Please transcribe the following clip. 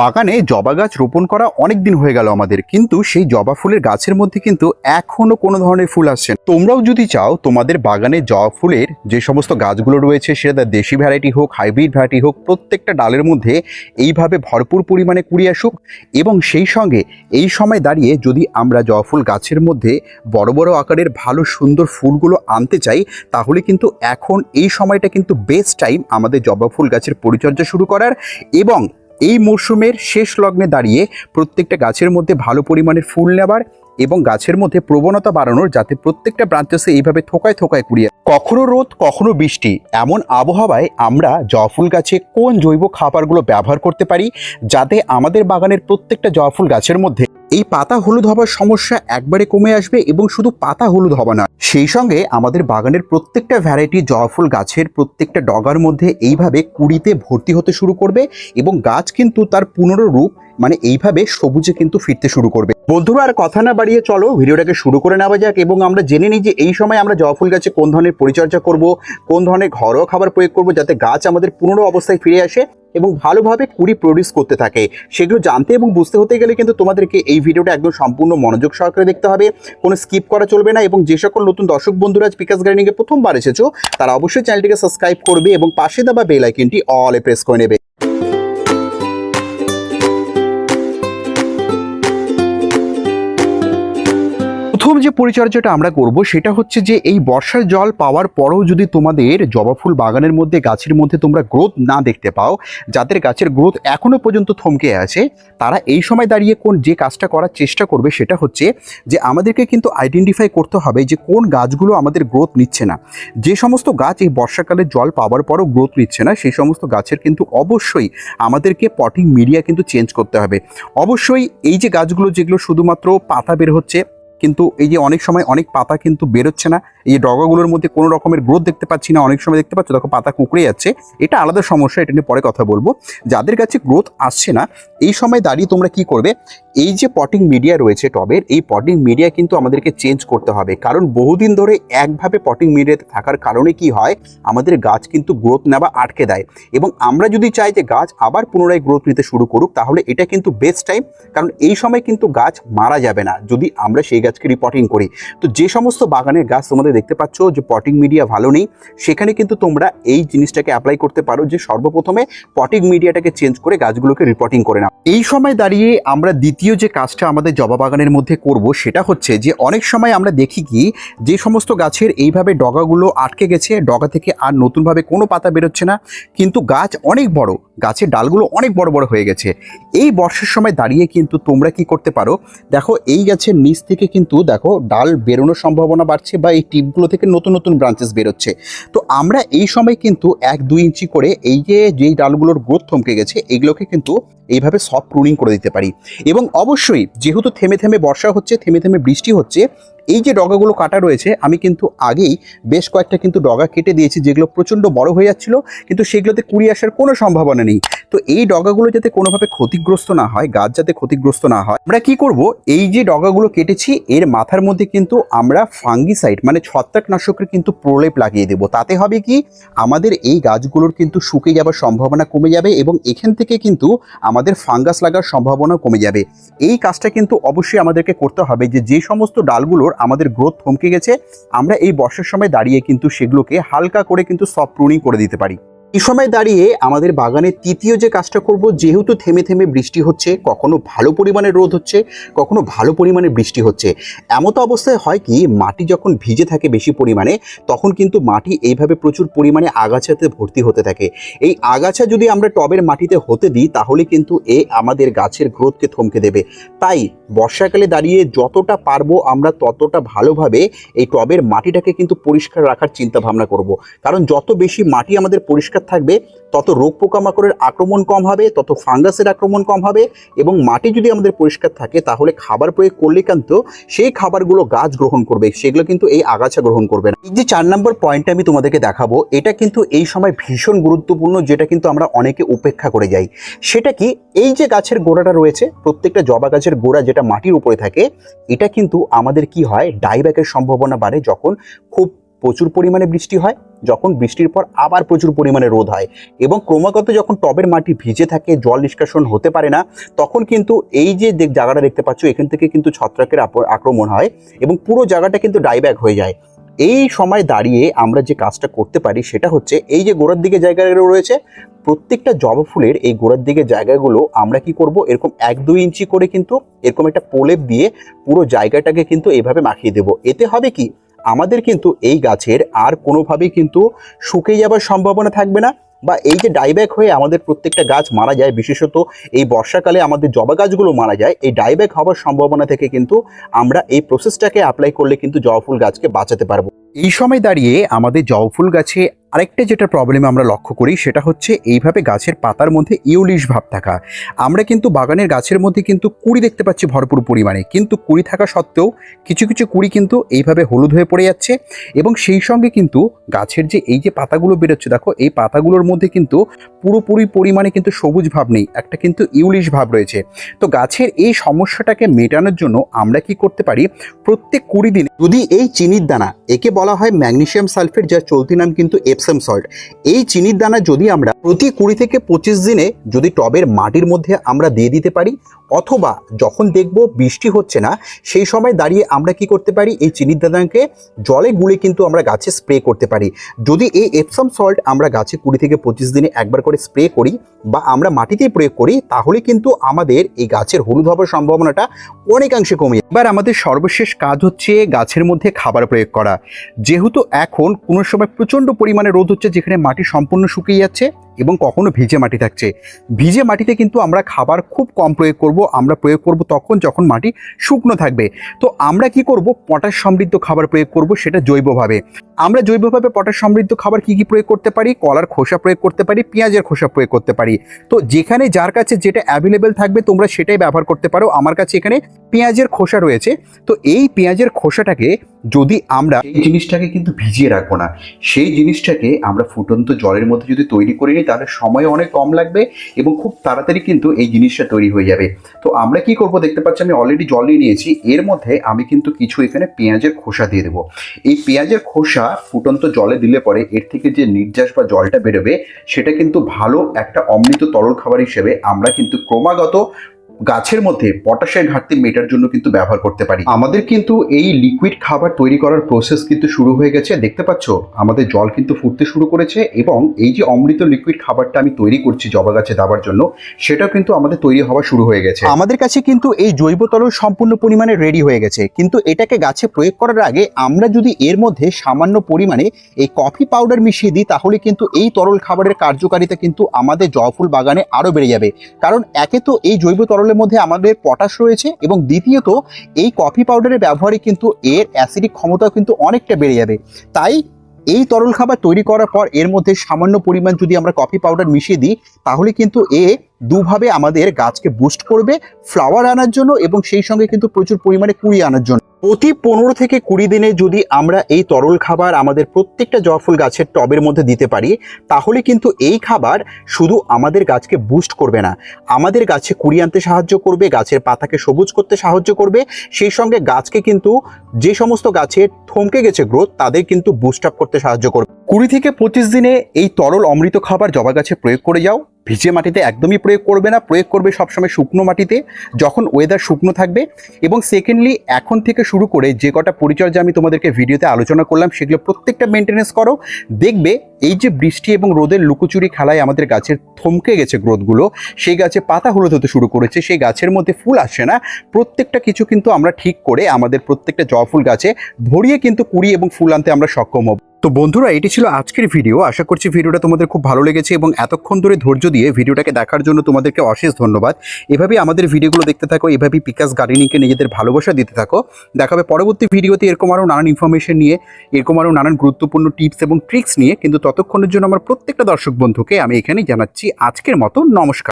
বাগানে জবা গাছ রোপণ করা অনেক দিন হয়ে গেল আমাদের, কিন্তু সেই জবা ফুলের গাছের মধ্যে কিন্তু এখনও কোনো ধরনের ফুল আসছে। তোমরাও যদি চাও তোমাদের বাগানে জবা ফুলের যে সমস্ত গাছগুলো রয়েছে, সেটা দেশি ভ্যারাইটি হোক হাইব্রিড ভ্যারাইটি হোক, প্রত্যেকটা ডালের মধ্যে এইভাবে ভরপুর পরিমাণে কুড়ি আসুক এবং সেই সঙ্গে এই সময় দাঁড়িয়ে যদি আমরা জবা ফুল গাছের মধ্যে বড় বড় আকারের ভালো সুন্দর ফুলগুলো আনতে চাই, তাহলে কিন্তু এখন এই সময়টা কিন্তু বেস্ট টাইম আমাদের জবা ফুল গাছের পরিচর্যা শুরু করার এবং এই মরশুমের শেষ লগ্নে দাঁড়িয়ে প্রত্যেকটা গাছের মধ্যে ভালো পরিমাণের ফুল নেবার এবং গাছের মধ্যে প্রবণতা বাড়ানোর যাতে প্রত্যেকটা ব্রাঞ্চেসে এইভাবে থোকায় থোকায় কুড়িয়ে কখনো রোদ, কখনো বৃষ্টি, এমন আবহাওয়ায় আমরা জবা গাছে কোন জৈব খাবারগুলো ব্যবহার করতে পারি যাতে আমাদের বাগানের প্রত্যেকটা জবা ফুল গাছের মধ্যে এই পাতা হলুদ হবার সমস্যা একবারে কমে আসবে এবং শুধু পাতা হলুদ হবে না, সেই সঙ্গে আমাদের বাগানের প্রত্যেকটা ভ্যারাইটি জবা ফুল গাছের প্রত্যেকটা ডগার মধ্যে এইভাবে কুড়িতে ভর্তি হতে শুরু করবে এবং গাছ কিন্তু তার পুনরূপ মানে এইভাবে সবুজে কিন্তু ফিরতে শুরু করবে। বন্ধুরা, আর কথা না বাড়িয়ে চলো, ভিডিওটাকে শুরু করে নেওয়া যাক এবং আমরা জেনে নিই যে এই সময় আমরা জবা ফুল গাছে কোন ধরনের পরিচর্যা করব, কোন ধরনের ঘরোয়া খাবার প্রয়োগ করব যাতে গাছ আমাদের পুনরো অবস্থায় ফিরে আসে। এবং ভালোভাবে কুড়ি প্রডিউস করতে থাকে। সেগুলো জানতে এবং বুঝতে হতে গেলে কিন্তু তোমাদেরকে এই ভিডিওটা একদম সম্পূর্ণ মনোযোগ সহকারে দেখতে হবে। কোনো স্কিপ করা চলবে না এবং যে সকল নতুন দর্শক বন্ধুরা পিকাস গার্ডেনিংয়ে প্রথমবার এসেছ, তারা অবশ্যই চ্যানেলটিকে সাবস্ক্রাইব করবে এবং পাশে দেওয়া বেল অলে প্রেস করে নেবে। প্রথম যে পরিচর্যাটা আমরা করব সেটা হচ্ছে যে এই বর্ষার জল পাওয়ার পরেও যদি তোমাদের জবা ফুল বাগানের মধ্যে, গাছের মধ্যে তোমরা গ্রোথ না দেখতে পাও, যাদের গাছের গ্রোথ এখনও পর্যন্ত থমকে আছে, তারা এই সময় দাঁড়িয়ে কোন যে কাজটা করার চেষ্টা করবে সেটা হচ্ছে যে আমাদেরকে কিন্তু আইডেন্টিফাই করতে হবে যে কোন গাছগুলো আমাদের গ্রোথ নিচ্ছে না। যে সমস্ত গাছ এই বর্ষাকালে জল পাওয়ার পরও গ্রোথ নিচ্ছে না, সেই সমস্ত গাছের কিন্তু অবশ্যই আমাদেরকে পটিং মিডিয়া কিন্তু চেঞ্জ করতে হবে। অবশ্যই এই যে গাছগুলো যেগুলো শুধুমাত্র পাতা বের হচ্ছে কিন্তু এই যে অনেক সময় অনেক পাতা কিন্তু বেরোচ্ছে না, এই ডগাগুলোর মধ্যে কোনো রকমের গ্রোথ দেখতে পাচ্ছি না, অনেক সময় দেখতে পাচ্ছ দেখো পাতা কুকড়ে যাচ্ছে, এটা আলাদা সমস্যা, এটা নিয়ে পরে কথা বলব। যাদের কাছে গ্রোথ আসছে না, এই সময় দাঁড়িয়ে তোমরা কি করবে? এই যে পটিং মিডিয়া রয়েছে টবের, এই পটিং মিডিয়া কিন্তু আমাদেরকে চেঞ্জ করতে হবে। কারণ বহুদিন ধরে একভাবে পটিং মিডিয়াতে থাকার কারণে কি হয়? আমাদের গাছ কিন্তু গ্রোথ নেওয়া আটকে দেয়। এবং আমরা যদি চাই যে গাছ আবার পুনরায় গ্রোথ নিতে শুরু করুক, তাহলে এটা কিন্তু বেস্ট টাইম, কারণ এই সময় কিন্তু গাছ মারা যাবে না। যদি আমরা সেই গাছকে রিপোর্টিং করি। তো যে সমস্ত বাগানের গাছ তোমাদের দেখতে পাচ্ছ যে পটিং মিডিয়া ভালো নেই, সেখানে কিন্তু তোমরা এই জিনিসটাকে অ্যাপ্লাই করতে পারো যে সর্বপ্রথমে পটিং মিডিয়াটাকে চেঞ্জ করে গাছগুলোকে রিপোর্টিং করে নাও। এই সময় দাঁড়িয়ে আমরা দ্বিতীয় যে কাজটা আমাদের জবা বাগানের মধ্যে করব, সেটা হচ্ছে যে অনেক সময় আমরা দেখি কি, যে সমস্ত গাছের এইভাবে ডগাগুলো আটকে গেছে, ডগা থেকে আর নতুনভাবে কোনো পাতা বেরোচ্ছে না, কিন্তু গাছ অনেক বড়। গাছের ডালগুলো অনেক বড় বড় হয়ে গেছে। এই বর্ষার সময় দাঁড়িয়ে কিন্তু তোমরা কি করতে পারো? দেখো, এই গাছের নিচ থেকে কিন্তু দেখো, ডাল বেরোনোর সম্ভাবনা বাড়ছে বা এই টিপগুলো থেকে নতুন নতুন ব্রাঞ্চেস বেরোচ্ছে। তো আমরা এই সময় কিন্তু এক দুই ইঞ্চি করে এই যে, যেই ডালগুলোর গ্রোথ থমকে গেছে এইগুলোকে কিন্তু এইভাবে সফট প্রুনিং করে দিতে পারি। এবং অবশ্যই যেহেতু থেমে থেমে বর্ষা হচ্ছে, থেমে থেমে বৃষ্টি হচ্ছে এই যে ডগাগুলো কাটা রয়েছে, আমি কিন্তু আগেই বেশ কয়েকটা কিন্তু ডগা কেটে দিয়েছি, যেগুলো প্রচণ্ড বড় হয়ে যাচ্ছিল, কিন্তু সেগুলোতে কুড়ি আসার কোনো সম্ভাবনা নেই। তো এই ডগাগুলো যাতে কোনোভাবে ক্ষতিগ্রস্ত না হয়, গাছ যাতে ক্ষতিগ্রস্ত না হয়, আমরা কি করব? এই যে ডগাগুলো কেটেছি, এর মাথার মধ্যে কিন্তু আমরা ফাঙ্গিসাইড মানে ছত্রাকনাশকের কিন্তু প্রলেপ লাগিয়ে দেবো। তাতে হবে কি? আমাদের এই গাছগুলোর কিন্তু শুকে যাওয়ার সম্ভাবনা কমে যাবে এবং এখান থেকে কিন্তু আমাদের ফাঙ্গাস লাগার সম্ভাবনা কমে যাবে। এই কাজটা কিন্তু অবশ্যই আমাদেরকে করতে হবে যে যে সমস্ত ডালগুলোর আমাদের গ্রোথ থমকে গেছে, আমরা এই বর্ষার সময় দাঁড়িয়ে কিন্তু সেগুলোকে হালকা করে কিন্তু সফট প্রুনিং করে দিতে পারি। এই সময় দাঁড়িয়ে আমাদের বাগানে তৃতীয় যে কাজটা করব, যেহেতু থেমে থেমে বৃষ্টি হচ্ছে, কখনো ভালো পরিমাণে রোদ হচ্ছে, কখনো ভালো পরিমাণে বৃষ্টি হচ্ছে। এমতো অবস্থায় হয় কি, মাটি যখন ভিজে থাকে বেশি পরিমাণে, তখন কিন্তু মাটি এইভাবে প্রচুর পরিমাণে আগাছাতে ভর্তি হতে থাকে। এই আগাছা যদি আমরা টবের মাটিতে হতে দিই, তাহলে কিন্তু এ আমাদের গাছের গ্রোথকে থমকে দেবে। তাই বর্ষাকালে দাঁড়িয়ে যতটা পারব আমরা ততটা ভালোভাবে এই টবের মাটিটাকে কিন্তু পরিষ্কার রাখার চিন্তা ভাবনা করব। কারণ যত বেশি মাটি আমাদের পরিষ্কার থাকবে, তত রোগ পোকামাকড়ের আক্রমণ কম হবে, তত ফাঙ্গাসের আক্রমণ কম হবে এবং মাটি যদি আমাদের পরিষ্কার থাকে, তাহলে খাবার প্রয়োগ করলে কিন্তু সেই খাবারগুলো গাছ গ্রহণ করবে, সেগুলো কিন্তু এই আগাছা গ্রহণ করবে না। এই যে চার নম্বর পয়েন্টটা আমি তোমাদেরকে দেখাবো, এটা কিন্তু এই সময় ভীষণ গুরুত্বপূর্ণ, যেটা কিন্তু আমরা অনেকে উপেক্ষা করে যাই। সেটা কি, এই যে গাছের গোড়াটা রয়েছে, প্রত্যেকটা জবা গাছের গোড়া যেটা মাটির উপরে থাকে, এটা কিন্তু আমাদের কি হয় ডাইব্যাকের সম্ভাবনা বাড়ে যখন খুব প্রচুর পরিমাণে বৃষ্টি হয়, যখন বৃষ্টির পর আবার প্রচুর পরিমাণে রোদ হয় এবং ক্রমাগত যখন টবের মাটি ভিজে থাকে, জল নিষ্কাশন হতে পারে না, তখন কিন্তু এই যে জায়গাটা দেখতে পাচ্ছ, এখান থেকে কিন্তু ছত্রাকের আক্রমণ হয় এবং পুরো জায়গাটা কিন্তু ডাইব্যাক হয়ে যায়। এই সময় দাঁড়িয়ে আমরা যে কাজটা করতে পারি সেটা হচ্ছে এই যে গোড়ার দিকে জায়গাগুলো রয়েছে, প্রত্যেকটা জবা ফুলের এই গোড়ার দিকে জায়গাগুলো আমরা কি করব, এরকম এক দুই ইঞ্চি করে কিন্তু এরকম একটা প্রলেপ দিয়ে পুরো জায়গাটাকে কিন্তু এভাবে মাখিয়ে দেব। এতে হবে কি আমাদের কিন্তু এই গাছের আর কোনোভাবেই কিন্তু শুকিয়ে যাবার সম্ভাবনা থাকবে না বা এই যে ডাইব্যাক হয়ে আমাদের প্রত্যেকটা গাছ মারা যায়, বিশেষত এই বর্ষাকালে আমাদের জবা গাছগুলো মারা যায়, এই ডাইব্যাক হওয়ার সম্ভাবনা থেকে কিন্তু আমরা এই প্রসেসটাকে অ্যাপ্লাই করলে কিন্তু জবা ফুল গাছকে বাঁচাতে পারব। এই সময় দাঁড়িয়ে আমাদের জবা ফুল গাছে আরেকটা যেটা প্রবলেম আমরা লক্ষ্য করি সেটা হচ্ছে এইভাবে গাছের পাতার মধ্যে ইউলিশ ভাব থাকা। আমরা কিন্তু বাগানের গাছের মধ্যে কিন্তু কুড়ি দেখতে পাচ্ছি ভরপুর পরিমাণে। কিন্তু কুড়ি থাকা সত্ত্বেও কিছু কিছু কুড়ি কিন্তু এইভাবে হলুদ হয়ে পড়ে যাচ্ছে এবং সেই সঙ্গে কিন্তু গাছের যে এই যে পাতাগুলো বেরোচ্ছে, দেখো এই পাতাগুলোর মধ্যে কিন্তু পুরোপুরি পরিমাণে কিন্তু সবুজ ভাব নেই, একটা কিন্তু ইউলিশ ভাব রয়েছে। তো গাছের এই সমস্যাটাকে মেটানোর জন্য আমরা কি করতে পারি? প্রত্যেক কুড়ি দিনে যদি এই চিনির দানা, একে বলা হয় ম্যাগনেশিয়াম সালফেট, যার চলতি নাম কিন্তু এপসাম সল্ট। এই চিনির দানা যদি আমরা প্রতি কুড়ি থেকে পঁচিশ দিনে যদি টবের মাটির মধ্যে আমরা দিয়ে দিতে পারি, অথবা যখন দেখব বৃষ্টি হচ্ছে না, সেই সময় দাঁড়িয়ে আমরা কি করতে পারি? এই চিনির দানাকে জলে গুলে কিন্তু আমরা গাছে স্প্রে করতে পারি। যদি এই এপসাম সল্ট আমরা গাছে কুড়ি থেকে পঁচিশ দিনে একবার করে স্প্রে করি বা আমরা মাটিতেই প্রয়োগ করি, তাহলে কিন্তু আমাদের এই গাছের হলুদ হওয়ার সম্ভাবনাটা অনেকাংশে কমে। এবার আমাদের সর্বশেষ কাজ হচ্ছে গাছের মধ্যে খাবার প্রয়োগ করা। যেহেতু এখন কোনো সময় প্রচণ্ড পরিমাণে রোদ হচ্ছে, যেখানে মাটি সম্পূর্ণ শুকিয়ে যাচ্ছে এবং কখনো ভিজে মাটি থাকছে। ভিজে মাটিতে কিন্তু আমরা খাবার খুব কম প্রয়োগ করব। আমরা প্রয়োগ করব তখন যখন মাটি শুকনো থাকবে। তো আমরা কি করব? পটাশ সমৃদ্ধ খাবার প্রয়োগ করব সেটা জৈবভাবে। আমরা জৈবভাবে পটাশ সমৃদ্ধ খাবার কি কি প্রয়োগ করতে পারি? কলার খোসা প্রয়োগ করতে পারি, পেঁয়াজের খোসা প্রয়োগ করতে পারি। তো যেখানে যার কাছে যেটা অ্যাভেলেবেল থাকবে তোমরা সেটাই ব্যবহার করতে পারো। আমার কাছে এখানে পেঁয়াজের খোসা রয়েছে। তো এই পেঁয়াজের খোসাটাকে যদি আমরা এই জিনিসটাকে কিন্তু ভিজিয়ে রাখব না। সেই জিনিসটাকে আমরা ফুটন্ত জলের মধ্যে যদি তৈরি করে নিই তাহলে সময় অনেক কম লাগবে এবং খুব তাড়াতাড়ি কিন্তু এই জিনিসটা তৈরি হয়ে যাবে। তো আমরা কি করব দেখতে পাচ্ছি, আমি অলরেডি জল নিয়ে নিয়েছি। এর মধ্যে আমি কিন্তু কিছু এখানে পেঁয়াজের খোসা দিয়ে দেবো। এই পেঁয়াজের খোসা ফুটন্ত জলে দিলে পরে এর থেকে যে নির্যাস বা জলটা বেরোবে, সেটা কিন্তু ভালো একটা অমৃত তরল খাবার হিসেবে আমরা কিন্তু ক্রমাগত গাছের মধ্যে পটাশের ঘাটতি মেটার জন্য কিন্তু ব্যবহার করতে পারি। আমাদের কিন্তু এই লিকুইড খাবার তৈরি করার প্রসেস কিন্তু শুরু হয়ে গেছে। দেখতে পাচ্ছ, আমাদের জল কিন্তু ফুটতে শুরু করেছে এবং এই যে অমৃত লিকুইড খাবারটা আমি তৈরি করছি জবা গাছে দেওয়ার জন্য, সেটাও কিন্তু আমাদের তৈরি হওয়া শুরু হয়ে গেছে। আমাদের কাছে কিন্তু এই জৈব তরল সম্পূর্ণ পরিমাণে রেডি হয়ে গেছে। কিন্তু এটাকে গাছে প্রয়োগ করার আগে আমরা যদি এর মধ্যে সামান্য পরিমাণে এই কফি পাউডার মিশিয়ে দিই, তাহলে কিন্তু এই তরল খাবারের কার্যকারিতা কিন্তু আমাদের জয়ফুল বাগানে আরও বেড়ে যাবে। কারণ একে তো এই জৈব তরলের মধ্যে আমাদের পটাশ রয়েছে এবং দ্বিতীয়ত এই কফি পাউডারের ব্যবহারে কিন্তু এর অ্যাসিডিক ক্ষমতাও কিন্তু অনেকটা বেড়ে যাবে। তাই এই তরল খাবার তৈরি করার পর এর মধ্যে সামান্য পরিমাণ যদি আমরা কফি পাউডার মিশিয়ে দিই, তাহলে কিন্তু এ দুভাবে আমাদের গাছকে বুস্ট করবে ফ্লাওয়ার আনার জন্য এবং সেই সঙ্গে কিন্তু প্রচুর পরিমাণে কুড়িয়ে আনার জন্য। প্রতি পনেরো থেকে কুড়ি দিনে যদি আমরা এই তরল খাবার আমাদের প্রত্যেকটা জয়ফুল গাছের টবের মধ্যে দিতে পারি, তাহলে কিন্তু এই খাবার শুধু আমাদের গাছকে বুস্ট করবে না। আমাদের গাছে কুড়ি আনতে সাহায্য করবে, গাছের পাতাকে সবুজ করতে সাহায্য করবে, সেই সঙ্গে গাছকে কিন্তু যে সমস্ত গাছের থমকে গেছে গ্রোথ তাদের কিন্তু বুস্ট আপ করতে সাহায্য করবে। কুড়ি থেকে পঁচিশ দিনে এই তরল অমৃত খাবার জবা গাছে প্রয়োগ করে যাও। ভিজে মাটিতে একদমই প্রয়োগ করবে না, প্রয়োগ করবে সবসময় শুকনো মাটিতে যখন ওয়েদার শুকনো থাকবে এবং সেকেন্ডলি এখন থেকে শুরু করে যে কটা পরিচর্যা আমি তোমাদেরকে ভিডিওতে আলোচনা করলাম সেগুলো প্রত্যেকটা মেনটেনেন্স করো। দেখবে এই যে বৃষ্টি এবং রোদের লুকোচুরি খেলায় আমাদের গাছের থমকে গেছে গ্রোথগুলো, সেই গাছে পাতা হলুদ হতে শুরু করেছে, সেই গাছের মধ্যে ফুল আসছে না। প্রত্যেকটা কিছু কিন্তু আমরা ঠিক করে আমাদের প্রত্যেকটা জবা ফুল গাছে ভরিয়ে কিন্তু কুড়ি এবং ফুল আনতে আমরা সক্ষম হব। তো বন্ধুরা, এটি ছিল আজকের ভিডিও। আশা করছি ভিডিওটা তোমাদের খুব ভালো লেগেছে এবং এতক্ষণ ধরে ধৈর্য দিয়ে ভিডিওটাকে দেখার জন্য তোমাদেরকে অশেষ ধন্যবাদ। এভাবেই আমাদের ভিডিওগুলো দেখতে থাকো, এভাবেই পিকাস গার্ডেনিংকে নিজেদের ভালোবাসা দিতে থাকো। দেখাবে পরবর্তী ভিডিওতে এরকম আরও নানান ইনফরমেশন নিয়ে, এরকম আরও নানান গুরুত্বপূর্ণ টিপস এবং ট্রিক্স নিয়ে। কিন্তু ততক্ষণের জন্য আমার প্রত্যেকটা দর্শক বন্ধুকে আমি এখানেই জানাচ্ছি আজকের মতো। নমস্কার।